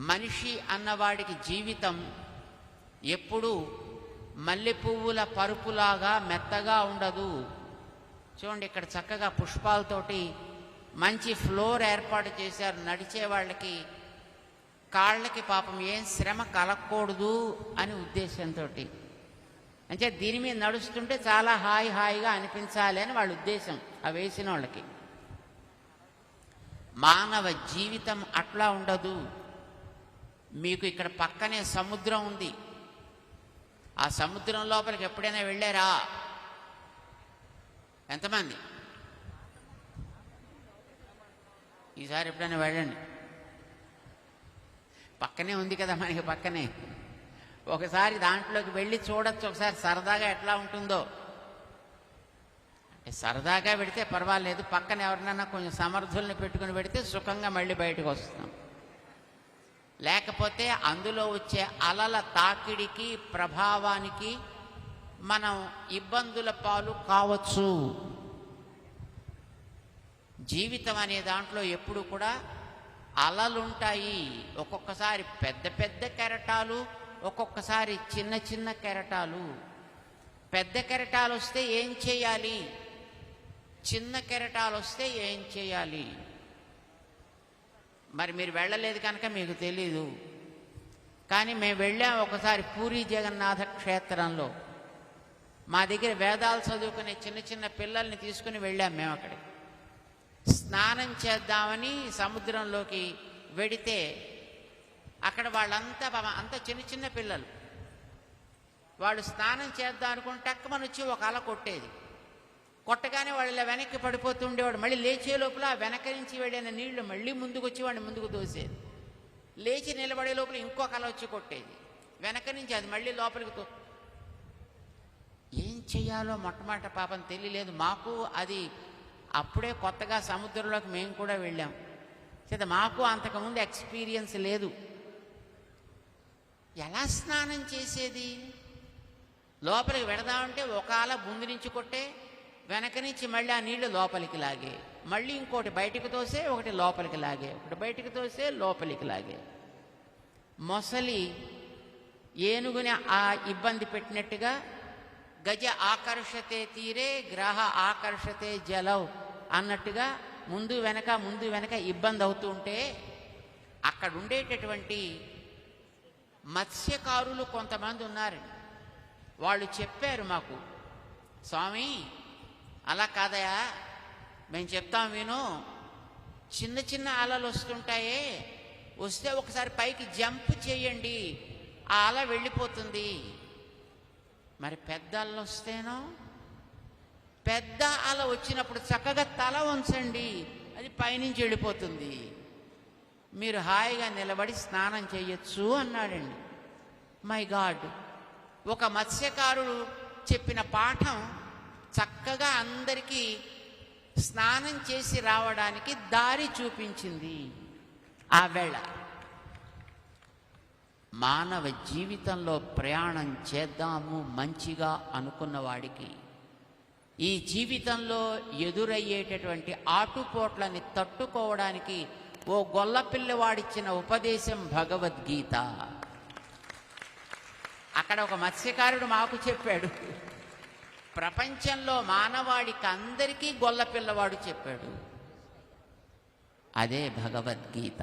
మనిషి అన్నవాడికి జీవితం ఎప్పుడూ మల్లె పువ్వుల పరుపులాగా మెత్తగా ఉండదు. చూడండి ఇక్కడ చక్కగా పుష్పాలతోటి మంచి ఫ్లోర్ ఏర్పాటు చేశారు. నడిచే వాళ్ళకి కాళ్ళకి పాపం ఏం శ్రమ కలగకూడదు అని ఉద్దేశంతో అంటే దీని మీద నడుస్తుంటే చాలా హాయి హాయిగా అనిపించాలి అని వాళ్ళ ఉద్దేశం ఆ వేసిన వాళ్ళకి. మానవ జీవితం అట్లా ఉండదు. మీకు ఇక్కడ పక్కనే సముద్రం ఉంది. ఆ సముద్రం లోపలికి ఎప్పుడైనా వెళ్ళారా? ఎంతమంది? ఈసారి ఎప్పుడైనా వెళ్ళండి. పక్కనే ఉంది కదా మనకి పక్కనే. ఒకసారి దాంట్లోకి వెళ్ళి చూడొచ్చు. ఒకసారి సరదాగా ఎట్లా ఉంటుందో. అంటే సరదాగా పెడితే పర్వాలేదు. పక్కన ఎవరినైనా కొంచెం సమర్థుల్ని పెట్టుకుని పెడితే సుఖంగా మళ్ళీ బయటకు వస్తున్నాం లేకపోతే అందులో వచ్చే అలల తాకిడికి ప్రభావానికి మనం ఇబ్బందుల పాలు కావచ్చు. జీవితం అనే దాంట్లో ఎప్పుడు కూడా అలలుంటాయి. ఒక్కొక్కసారి పెద్ద పెద్ద కెరటాలు ఒక్కొక్కసారి చిన్న చిన్న కెరటాలు. పెద్ద కెరటాలు వస్తే ఏం చేయాలి? చిన్న కెరటాలు వస్తే ఏం చేయాలి? మరి మీరు వెళ్ళలేదు కనుక మీకు తెలీదు. కానీ మేము వెళ్ళాం ఒకసారి పూరి జగన్నాథ క్షేత్రంలో. మా దగ్గర వేదాలు చదువుకునే చిన్న చిన్న పిల్లల్ని తీసుకుని వెళ్ళాం మేము అక్కడికి. స్నానం చేద్దామని సముద్రంలోకి వెడితే అక్కడ వాళ్ళంతా అంత చిన్న చిన్న పిల్లలు. వాళ్ళు స్నానం చేద్దాం అనుకుని టక్కమని వచ్చి ఒక అల కొట్టేది. కొట్టగానే వాళ్ళు ఇలా వెనక్కి పడిపోతూ ఉండేవాడు. మళ్ళీ లేచే లోపల వెనక నుంచి వెళ్ళిన నీళ్ళు మళ్ళీ ముందుకు వచ్చి వాడిని ముందుకు దోసేది. లేచి నిలబడే లోపల ఇంకో కళ వచ్చి కొట్టేది. వెనక నుంచి అది మళ్ళీ లోపలికి తో ఏం చేయాలో మొట్టమొదట పాపం తెలియలేదు. మాకు అది అప్పుడే కొత్తగా సముద్రంలోకి మేము కూడా వెళ్ళాం. చేత మాకు అంతకుముందు ఎక్స్పీరియన్స్ లేదు. ఎలా స్నానం చేసేది? లోపలికి పెడదామంటే ఒకలా ఆల ముందు నుంచి కొట్టే వెనక నుంచి మళ్ళీ ఆ నీళ్ళు లోపలికి లాగే. మళ్ళీ ఇంకోటి బయటకు తోసే ఒకటి లోపలికి లాగే. ఒకటి బయటకు తోసే లోపలికి లాగే. మొసలి ఏనుగుని ఆ ఇబ్బంది పెట్టినట్టుగా గజ ఆకర్షతే తీరే గ్రహ ఆకర్షతే జలవ్ అన్నట్టుగా ముందు వెనక ముందు వెనక ఇబ్బంది అవుతూ ఉంటే అక్కడ ఉండేటటువంటి మత్స్యకారులు కొంతమంది ఉన్నారు వాళ్ళు చెప్పారు మాకు స్వామి అలా కాదయా? మేము చెప్తాం విను. చిన్న చిన్న అలలు వస్తుంటాయే. వస్తే ఒకసారి పైకి జంప్ చేయండి. ఆ అల వెళ్ళిపోతుంది. మరి పెద్ద అల వస్తేనో? పెద్ద అల వచ్చినప్పుడు చక్కగా తల ఉంచండి అది పైనుంచి వెళ్ళిపోతుంది. మీరు హాయిగా నిలబడి స్నానం చేయొచ్చు అన్నాడండి. My God. ఒక మత్స్యకారుడు చెప్పిన పాఠం చక్కగా అందరికీ స్నానం చేసి రావడానికి దారి చూపించింది ఆ వేళ. మానవ జీవితంలో ప్రయాణం చేద్దాము మంచిగా అనుకున్న వాడికి ఈ జీవితంలో ఎదురయ్యేటటువంటి ఆటుపోట్లని తట్టుకోవడానికి ఓ గొల్లపిల్లవాడిచ్చిన ఉపదేశం భగవద్గీత. అక్కడ ఒక మత్స్యకారుడు మాకు చెప్పాడు ప్రపంచంలో మానవాడికి అందరికీ గొల్ల పిల్లవాడు చెప్పాడు. అదే భగవద్గీత.